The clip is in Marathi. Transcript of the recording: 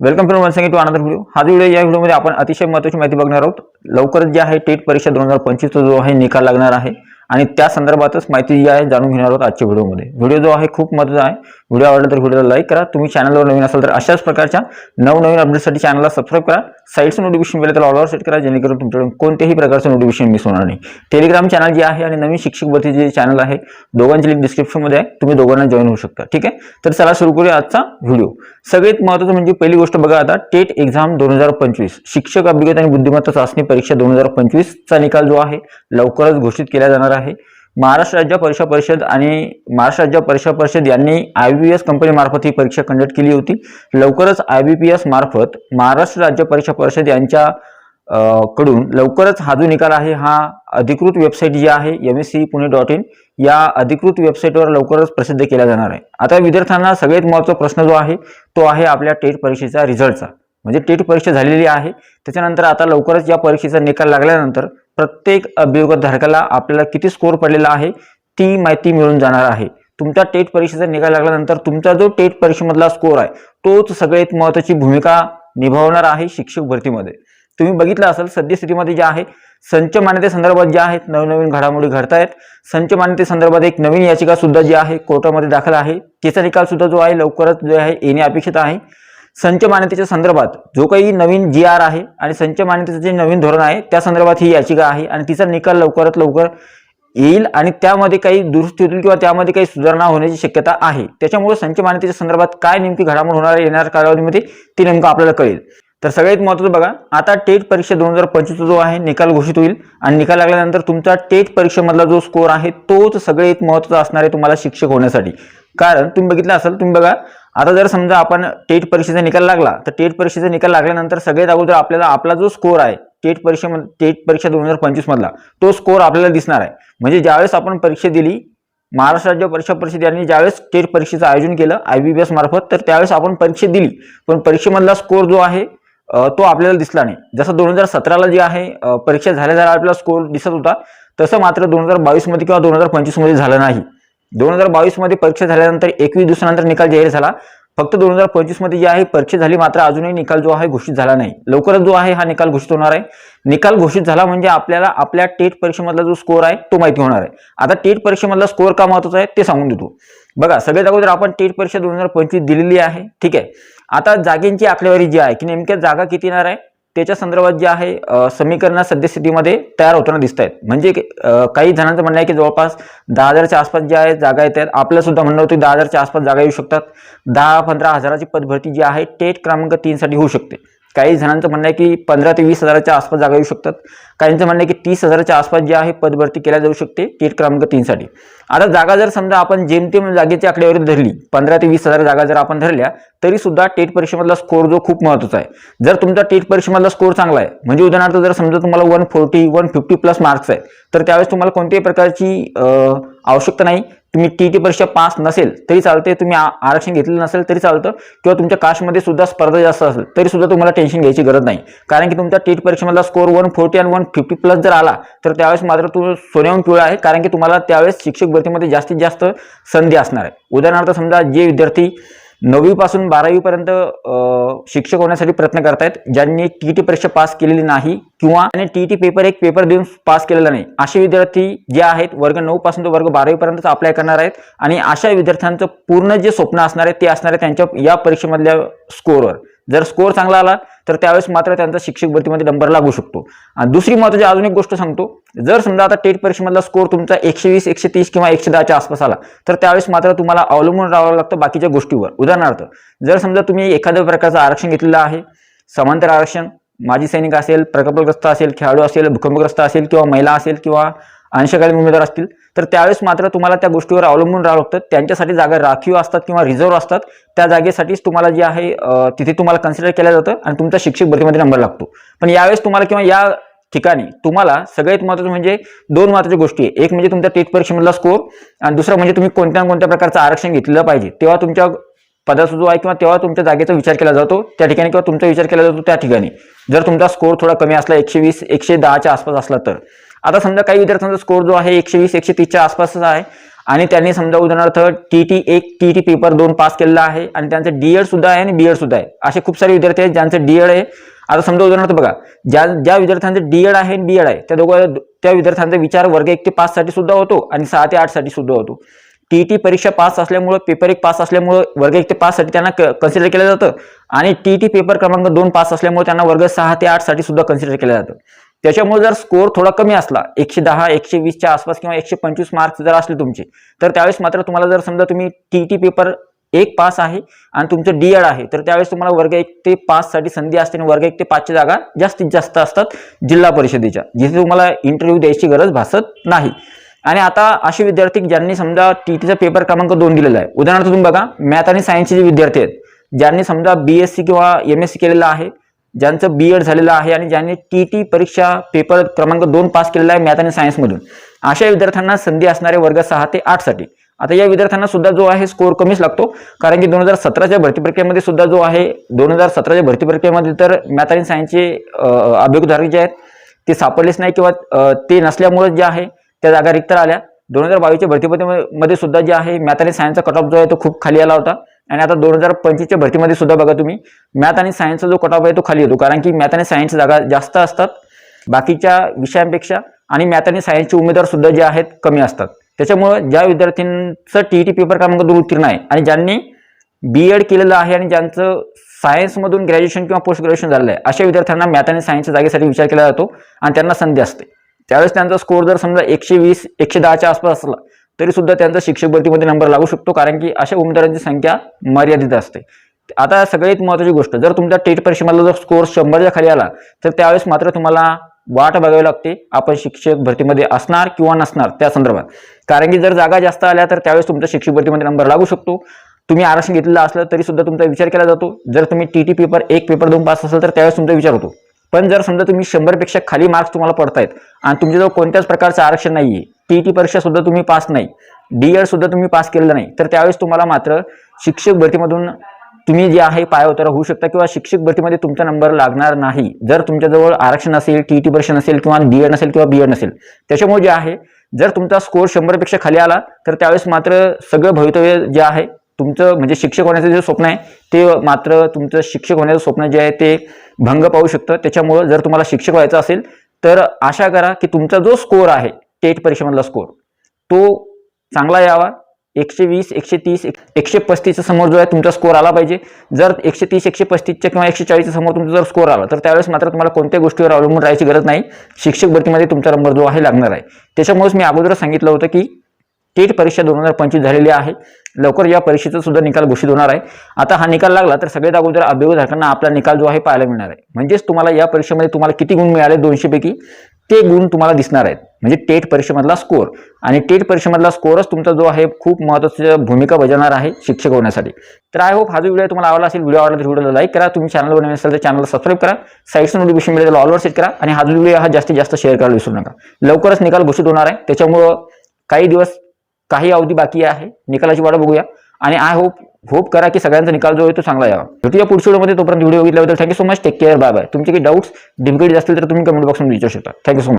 Welcome friend one to another video हा व्हिडिओ या व्हिडिओमध्ये आपण अतिशय महत्त्वाची माहिती बघणार आहोत. लवकरच जे आहे टेट परीक्षा दोन हजार पंचवीसचा जो आहे निकाल लागणार आहे. आणि त्या संदर्भातच माहिती जी आहे जाणून घेणार आहोत आजच्या व्हिडिओमध्ये व्हिडिओ जो आहे खूप महत्त्वाचा आहे. व्हिडिओ आवडला तर व्हिडिओला लाईक करा. तुम्ही चॅनलवर नवीन असाल तर अशाच प्रकारच्या नवनवीन अपडेटसाठी चॅनलला सबस्क्राईब करा. साईडचं नोटिफिकेशन बेल तर ऑलवर सेट करा जेणेकरून तुमच्याकडून कोणत्याही प्रकारचं नोटिफिकेशन मिस होणार नाही. टेलिग्राम चॅनल जे आहे आणि नवीन शिक्षक भरती जे चॅनल आहे दोघांची लिंक डिस्क्रिप्शनमध्ये आहे. तुम्ही दोघांना जॉईन होऊ शकता. ठीक आहे? तर चला सुरू करूया आजचा व्हिडिओ सगळ्यात महत्त्वाचं म्हणजे पहिली गोष्ट बघा आता टेट एक्झाम दोन हजार पंचवीस. शिक्षक अभिज्ञता आणि बुद्धिमत्ता चाचणी परीक्षा दोन हजार पंचवीसचा निकाल जो आहे लवकरच घोषित केला जाणार आहे. महाराष्ट्र राज्य परीक्षा परिषद आणि महाराष्ट्र राज्य परीक्षा परिषद यांनी आय बी एस कंपनीमार्फत ही परीक्षा कंडक्ट केली होती. लवकरच आय बी पी एस मार्फत महाराष्ट्र राज्य परीक्षा परिषद यांच्या कडून लवकरच हा जो निकाल आहे हा अधिकृत वेबसाईट जी आहे M S C Pune dot in या अधिकृत वेबसाईटवर लवकरच प्रसिद्ध केला जाणार आहे. आता विद्यार्थ्यांना सगळ्यात महत्त्वाचा प्रश्न जो आहे तो आहे आपल्या टेट परीक्षेचा रिझल्टचा म्हणजे टेट परीक्षा झालेली आहे. त्याच्यानंतर आता लवकरच या परीक्षेचा निकाल लागल्यानंतर प्रत्येक अभियोगधारकाला आपल्याला किती स्कोअर पडलेला आहे ती माहिती मिळून जाणार आहे. तुमचा टेट परीक्षेचा निकाल लागल्यानंतर तुमचा जो टेट परीक्षेमधला स्कोअर आहे तोच सगळ्यात महत्त्वाची भूमिका निभावणार आहे शिक्षक भरतीमध्ये. तुम्ही बघितलं असेल सद्यस्थितीमध्ये जे आहे संच मान्यतेसंदर्भात ज्या आहेत नवनवीन घडामोडी घडत आहेत संच मान्यतेसंदर्भात एक नवीन याचिका सुद्धा जी आहे कोर्टामध्ये दाखल आहे. त्याचा निकाल सुद्धा जो आहे लवकरच जो आहे येणे अपेक्षित आहे. संच मान्यतेच्या संदर्भात जो काही नवीन जी आर आहे आणि संच मान्यतेचं जे नवीन धोरण आहे त्या संदर्भात ही याचिका आहे आणि तिचा निकाल लवकरात लवकर येईल आणि त्यामध्ये काही दुरुस्ती होतील किंवा त्यामध्ये काही सुधारणा होण्याची शक्यता आहे. त्याच्यामुळे संच मान्यतेच्या संदर्भात काय नेमकी घडामोड होणार आहे येणाऱ्या कालावधीमध्ये ते नेमकं आपल्याला कळेल. तर सगळ्यात महत्त्वाचं बघा आता टेट परीक्षा दोन हजार पंचवीसचा जो आहे निकाल घोषित होईल आणि निकाल लागल्यानंतर तुमचा टेट परीक्षेमधला जो स्कोअर आहे तोच सगळ्यात महत्त्वाचा असणार आहे तुम्हाला शिक्षक होण्यासाठी. कारण तुम्ही बघितलं असेल तुम्ही बघा. आता जर समजा आपण टेट परीक्षेचा निकाल लागला तर टेट परीक्षेचा निकाल लागल्यानंतर सगळ्यात अगोदर आपल्याला आपला जो स्कोअर आहे टेट परीक्षेमध्ये टेट परीक्षा दोन हजार पंचवीस मधला तो स्कोअर आपल्याला दिसणार आहे. म्हणजे ज्यावेळेस आपण परीक्षा दिली महाराष्ट्र राज्य परीक्षा परिषद यांनी ज्यावेळेस टेट परीक्षेचं आयोजन केलं आय बी बी एस मार्फत तर त्यावेळेस आपण परीक्षा दिली. पण परीक्षेमधला स्कोअर जो आहे तो आपल्याला दिसला नाही. जसं दोन हजार सतराला जे आहे परीक्षा झाल्या झाल्या आपला स्कोर दिसत होता तसं मात्र दोन हजार बावीसमध्ये किंवा दोन हजार पंचवीसमध्ये झालं नाही. दोन हजार बावीसमध्ये परीक्षा झाल्यानंतर एकवीस दिवसानंतर निकाल जाहीर झाला. फक्त दोन हजार पंचवीसमध्ये जी आहे परीक्षा झाली मात्र अजूनही निकाल जो आहे घोषित झाला नाही. लवकरच जो आहे हा निकाल घोषित होणार आहे. निकाल घोषित झाला म्हणजे आपल्याला आपल्या टेट परीक्षेमधला जो स्कोअर आहे तो माहिती होणार आहे. आता टेट परीक्षेमधला स्कोअर का महत्त्वाचा आहे ते सांगून देतो. बघा सगळ्यात अगोदर आपण टेट परीक्षा दोन हजार पंचवीस दिलेली आहे. ठीक आहे. आता जागेंची आकडेवारी जी आहे की नेमक्या जागा किती येणार आहे? त्याच्या संदर्भात जे आहे अ, समीकरणं सद्यस्थितीमध्ये तयार होताना दिसत आहेत म्हणजे काही जणांचं म्हणणं आहे की जवळपास दहा हजारच्या आसपास ज्या आहेत जागा येत आहेत. आपलं म्हणणं होतं दहा हजारच्या आसपास जागा येऊ शकतात. दहा पंधरा हजाराची पदभरती जी आहे टेट क्रमांक तीनसाठी होऊ शकते. काही जणांचं म्हणणं आहे की पंधरा ते वीस हजाराच्या आसपास जागा येऊ शकतात. काहींचं म्हणणं आहे की तीस हजाराच्या आसपास जे आहे पदभरती केल्या जाऊ शकते टेट क्रमांक तीनसाठी आता जागा जर समजा आपण जेमतेम जागेची आकडेवारी धरली पंधरा ते वीस हजार जागा जर आपण धरल्या तरी सुद्धा टेट परीक्षेमधला स्कोर जो खूप महत्त्वाचा आहे. जर तुमचा टेट परीक्षेमधला स्कोर चांगला आहे म्हणजे उदाहरणार्थ जर समजा तुम्हाला one forty one fifty plus marks आहे तर त्यावेळेस तुम्हाला कोणत्याही प्रकारची आवश्यकता नाही. तुम्ही टी टी परीक्षा पास नसेल तरी चालते तुम्ही आरक्षण घेतलेलं नसेल तरी चालतं. किंवा तुमच्या कास्टमध्ये सुद्धा स्पर्धा जास्त असेल तरी सुद्धा तुम्हाला टेन्शन घ्यायची गरज नाही. कारण की तुमचा टेट परीक्षेमधला स्कोर वन फोर्टी आणि वन फिफ्टी प्लस जर आला तर त्यावेळेस मात्र तो सोन्याहून पिवळा आहे. कारण की तुम्हाला त्यावेळेस शिक्षक भरतीमध्ये जास्तीत जास्त संधी असणार आहे. उदाहरणार्थ समजा जे विद्यार्थी नववीपासून बारावीपर्यंत पर्यंत शिक्षक होण्यासाठी प्रयत्न करतायत. ज्यांनी टी टी परीक्षा पास केलेली नाही किंवा त्यांनी टी टी पेपर एक पेपर देऊन पास केलेला नाही असे विद्यार्थी जे आहेत वर्ग नऊ पासून ते वर्ग बारावीपर्यंत अप्लाय करणार आहेत. आणि अशा विद्यार्थ्यांचं पूर्ण जे स्वप्न असणार आहे ते असणार आहे त्यांच्या या परीक्षेमधल्या स्कोरवर जर स्कोअर चांगला आला तर त्यावेळेस मात्र त्यांचा शिक्षक भरतीमध्ये नंबर लागू शकतो. आणि दुसरी महत्त्वाची अजून एक गोष्ट सांगतो. जर समजा आता टेट परीक्षेमधला स्कोअर तुमचा एकशे वीस एकशे तीस किंवा एकशे दहाच्या आसपास आला तर त्यावेळेस मात्र तुम्हाला अवलंबून राहावं लागतं बाकीच्या गोष्टीवर. उदाहरणार्थ जर समजा तुम्ही एखाद्या प्रकारचं आरक्षण घेतलेलं आहे समांतर आरक्षण माजी सैनिक असेल प्रकल्पग्रस्त असेल खेळाडू असेल भूकंपग्रस्त असेल किंवा महिला असेल किंवा अंशकालीन उमेदवार असतील तर त्यावेळेस मात्र तुम्हाला त्या गोष्टीवर अवलंबून राहावं लागतं. त्यांच्यासाठी जागा राखीव असतात किंवा रिझर्व्ह असतात. त्या जागेसाठीच तुम्हाला जे आहे तिथे तुम्हाला कन्सिडर केलं जातं आणि तुमचा शिक्षक भरतीमध्ये नंबर लागतो. पण यावेळेस तुम्हाला किंवा या ठिकाणी तुम्हाला सगळ्यात महत्त्वाचं म्हणजे दोन महत्त्वाच्या गोष्टी आहे. एक म्हणजे तुमच्या टेट परीक्षेमधला स्कोर आणि दुसरं म्हणजे तुम्ही कोणत्या ना कोणत्या प्रकारचं आरक्षण घेतलं पाहिजे. तेव्हा तुमच्या पदाचा जो आहे किंवा तेव्हा तुमच्या जागेचा विचार केला जातो. त्या ठिकाणी किंवा तुमचा विचार केला जातो त्या ठिकाणी. जर तुमचा स्कोर थोडा कमी असला एकशे वीस एकशे दहाच्या आसपास असला तर. आता समजा काही विद्यार्थ्यांचा स्कोर जो आहे एकशे वीस एकशे तीसच्या आसपासचा आहे. आणि त्यांनी समजा उदाहरणार्थ टी टी एक टी टी पेपर दोन पास केलेला आहे आणि त्यांचं डी एड सुद्धा आहे आणि बी एड सुद्धा आहे. असे खूप सारे विद्यार्थी आहेत ज्यांचं डी एड आहे. आता समजा उदाहरणार्थ बघा ज्या ज्या विद्यार्थ्यांचं डी एड आहे आणि बी एड आहे त्या दोघं त्या विद्यार्थ्यांचा विचार वर्ग एक ते पाच साठी सुद्धा होतो आणि सहा ते आठसाठी सुद्धा होतो. टी टी परीक्षा पास असल्यामुळं पेपर एक पास असल्यामुळं वर्ग एक ते पाच साठी त्यांना कन्सिडर केलं जातं. आणि टी टी पेपर क्रमांक दोन पास असल्यामुळे त्यांना वर्ग सहा ते आठसाठी सुद्धा कन्सिडर केलं जातं. त्याच्यामुळे जर स्कोर थोडा कमी असला एकशे दहा एकशे वीसच्या आसपास किंवा एकशे पंचवीस मार्क्स जर असले तुमचे तर त्यावेळेस मात्र तुम्हाला जर समजा तुम्ही टी टी पेपर एक पास आहे आणि तुमचं डी एड आहे तर त्यावेळेस तुम्हाला वर्ग एक ते पाच साठी संधी असते आणि वर्ग एक ते पाचच्या जागा जास्तीत जास्त असतात जिल्हा परिषदेच्या जिथे तुम्हाला इंटरव्ह्यू द्यायची गरज भासत नाही. आणि आता असे विद्यार्थी ज्यांनी समजा टी टीचा पेपर क्रमांक दोन दिलेला आहे उदाहरणार्थ तुम्ही बघा मॅथ आणि सायन्सचे जे विद्यार्थी आहेत ज्यांनी समजा बी एस सी किंवा एम एस सी केलेला आहे ज्यांचं बी एड झालेलं आहे आणि ज्यांनी टी टी परीक्षा पेपर क्रमांक दोन पास केलेला आहे मॅथ आणि सायन्समधून अशा विद्यार्थ्यांना संधी असणारे वर्ग सहा ते आठसाठी. आता या विद्यार्थ्यांना सुद्धा जो आहे स्कोर कमीच लागतो कारण की दोन हजार सतराच्या भरती प्रक्रियेमध्ये सुद्धा जो आहे दोन हजार सतराच्या भरती प्रक्रियेमध्ये तर मॅथ आणि सायन्सचे अभियोगधारक जे आहेत ते सापडलेच नाही किंवा ते नसल्यामुळे जे आहे त्या जागा रिक्त आल्या दोन हजार बावीसच्या भरतीमध्ये मध्ये सुद्धा जे आहे मॅथ आणि सायन्सचा कट ऑफ जो आहे तो खूप खाली आला होता. आणि आता दोन हजार पंचवीसच्या भरतीमध्ये सुद्धा बघा तुम्ही मॅथ आणि सायन्सचा जो कट आहे तो खाली येतो. कारण की मॅथ आणि सायन्स जागा जास्त असतात बाकीच्या विषयांपेक्षा आणि मॅथ आणि सायन्सचे उमेदवार सुद्धा जे आहेत कमी असतात. त्याच्यामुळं ज्या विद्यार्थ्यांचं टी ई टी पेपर क्रमांक दोन उत्तीर्ण आहे आणि ज्यांनी बी एड केलेलं आहे आणि ज्यांचं सायन्समधून ग्रॅज्युएशन किंवा पोस्ट ग्रॅज्युएशन झालेलं आहे अशा विद्यार्थ्यांना मॅथ आणि सायन्सच्या जागेसाठी विचार केला जातो आणि त्यांना संधी असते. त्यावेळेस त्यांचा स्कोर जर समजा एकशे वीस एकशे दहाच्या आसपास असला तरी सुद्धा त्यांचा शिक्षक भरतीमध्ये नंबर लागू शकतो कारण की अशा उमेदवारांची संख्या मर्यादित असते. आता सगळ्यात महत्त्वाची गोष्ट जर तुमच्या टेट परीक्षेमधला जर स्कोर शंभरच्या खाली आला तर त्यावेळेस मात्र तुम्हाला वाट बघावी लागते आपण शिक्षक भरतीमध्ये असणार किंवा नसणार त्या संदर्भात. कारण की जर जागा जास्त आल्या तर त्यावेळेस तुमच्या शिक्षक भरतीमध्ये नंबर लागू शकतो. तुम्ही आरक्षण घेतलेलं असलं तरी सुद्धा तुमचा विचार केला जातो. जर तुम्ही टी टी पेपर एक पेपर दोन पास असेल तर त्यावेळेस तुमचा विचार होतो. पण जर समजा तुम्ही शंभरपेक्षा खाली मार्क्स तुम्हाला पडतायत आणि तुमच्याजवळ कोणत्याच प्रकारचं आरक्षण नाही आहे टी परीक्षा सुद्धा तुम्ही पास नाही. डी एड सुद्धा तुम्ही पास केलेलं नाही. तर त्यावेळेस तुम्हाला मात्र शिक्षक भरतीमधून तुम्ही जे आहे पायउतार होऊ शकता किंवा शिक्षक भरतीमध्ये तुमचा नंबर लागणार नाही. जर तुमच्याजवळ आरक्षण असेल टी टी परीक्षा नसेल किंवा डी एड नसेल किंवा बी एड नसेल. त्याच्यामुळे जे आहे जर तुमचा स्कोर शंभरपेक्षा खाली आला तर त्यावेळेस मात्र सगळं भवितव्य जे आहे तुमचं म्हणजे शिक्षक होण्याचं जे स्वप्न आहे ते मात्र तुमचं शिक्षक होण्याचं स्वप्न जे आहे ते भंग पाहू शकतं. त्याच्यामुळं जर तुम्हाला शिक्षक व्हायचं असेल तर आशा करा की तुमचा जो स्कोर आहे टेट परीक्षेमधला स्कोर तो चांगला यावा. एकशे वीस एकशे तीस एक- एकशे पस्तीसच्या समोर जो आहे तुमचा स्कोर आला पाहिजे. जर एकशे तीस एकशे पस्तीसच्या किंवा एकशे चाळीसच्या समोर तुमचा जर स्कोर आला तर त्यावेळेस मात्र तुम्हाला कोणत्या गोष्टीवर अवलंबून राहायची गरज नाही. शिक्षक भरतीमध्ये तुमचा नंबर जो आहे लागणार आहे. त्याच्यामुळेच मी अगोदरच सांगितलं होतं की टेट परीक्षा दोन हजार पंचवीस झालेली आहे. लवकर या परीक्षेचा सुद्धा निकाल घोषित होणार आहे. आता हा निकाल लागला तर सगळ्यात अगोदर अभियोगधारकांना आपला निकाल जो आहे पाहायला मिळणार आहे. म्हणजेच तुम्हाला या परीक्षेमध्ये तुम्हाला किती गुण मिळाले दोनशेपैकी ते गुण तुम्हाला दिसणार आहेत. म्हणजे टेट परीक्षेमधला स्कोर आणि टेट परीक्षेमधला स्कोरच तुमचा जो आहे खूप महत्त्वाची भूमिका बजावणार आहे शिक्षक होण्यासाठी. तर आय होप हा जो व्हिडिओ तुम्हाला आवडला असेल व्हिडिओ आवडला तर व्हिडिओला लाईक करा. तुम्ही चॅनल बनवले असेल तर चॅनलला सबस्क्राईब करा. साईडचं नोटिफिकेशन मिळेल त्याला ऑलवर सेट करा. आणि हा जो व्हिडिओ हा जास्तीत जास्त शेअर करायला विसरू नका. लवकरच निकाल घोषित होणार आहे. त्याच्यामुळं काही दिवस काही अवधी बाकी आहे. निकालाची वाट बघूया. आणि आय होप होप करा की सगळ्यांचा निकाल जो आहे तो चांगला यावा. भेटूया पुढच्या व्हिडिओमध्ये तोपर्यंत video बघितल्याबद्दल thank you so much take care bye bye तुमचे काही डाऊट्स डिमकेट असतील तर तुम्ही कमेंट बॉक्समध्ये विचारू शकता. Thank you so much